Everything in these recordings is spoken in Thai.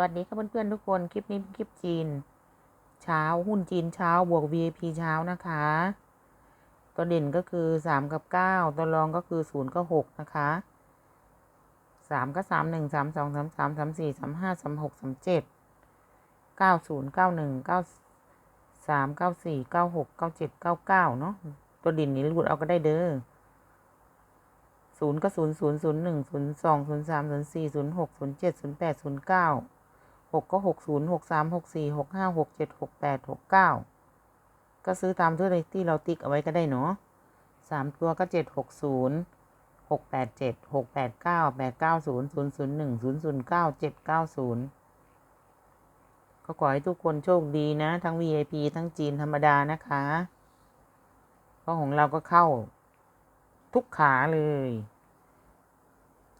วัสดีครับเพื่อนๆทุกคนคลิปนี้คลิปจีน เช้าหุ้นจีนเช้าบวก VIP เช้านะคะ ตัวเด่นก็คือสามกับเก้าตัวรองก็คือศูนย์กับหกนะคะสามก็สามหนึ่งสามสองสามสามสามสี่สามห้าสามหกสามเจ็ดเก้าศูนย์เก้าหนึ่งเก้าสามเก้าสี่เก้าหกเก้าเจ็ดเก้าเก้าเนาะตัวเด่นนี้รูดเอาก็ได้เด้อศูนย์ก็ศูนย์ศูนย์ศูนย์หนึ่งศูนย์สองศูนย์สามศูนย์สี่ศูนย์หกศูนย์เจ็ดศูนย์แปดศูนย์เก้า หกก็หกศูนย์หกสามหกสี่หกห้าหกเจ็ดหกแปดหกเก้าก็ซื้อตามที่เราที่เราติ๊กเอาไว้ก็ได้เนาะสามตัวก็เจ็ดหกศูนย์หกแปดเจ็ดหกแปดเก้าแปดเก้าศูนย์ศูนย์ศูนย์หนึ่งศูนย์ศูนย์เก้าเจ็ดเก้าศูนย์ก็ขอให้ทุกคนโชคดีนะ ทั้ง VIP ทั้งจีนธรรมดานะคะเพราะของเราก็เข้าทุกขาเลย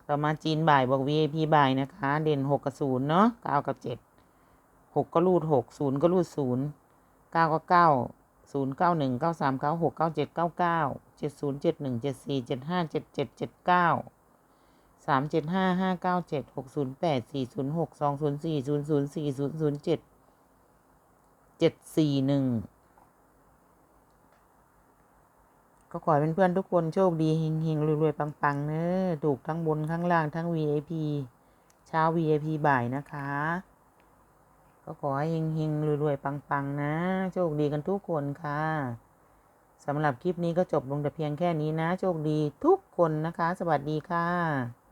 ต่อมาจีนบ่ายบอก VIP บ่ายนะคะ เด่นหกกับศูนย์เนาะเก้ากับเจ็ดหกก็รูดหกศูนย์ก็รูดศูนย์เก้าก็เก้าศูนย์เก้าหนึ่งเก้าสามเก้าหกเก้าเจ็ดเก้าเก้าเจ็ดศูนย์เจ็ดหนึ่งเจ็ดสี่เจ็ดห้าเจ็ดเจ็ดเจ็ดเก้าสามเจ็ดห้าห้าเก้าเจ็ดหกศูนย์แปดสี่ศูนย์หกสองศูนย์สี่ศูนย์ศูนย์สี่ศูนย์ศูนย์เจ็ดเจ็ดสี่หนึ่ง ก็ขอให้เพื่อนๆทุกคนโชคดีเฮงๆรวยๆปังๆเนอะถูกทั้งบนข้างล่างทั้ง VIP เช้า VIP บ่ายนะคะ ก็ขอให้เฮงๆรวยๆปังๆนะ โชคดีกันทุกคนค่ะสำหรับคลิปนี้ก็จบลงแต่เพียงแค่นี้นะ โชคดีทุกคนนะคะ สวัสดีค่ะ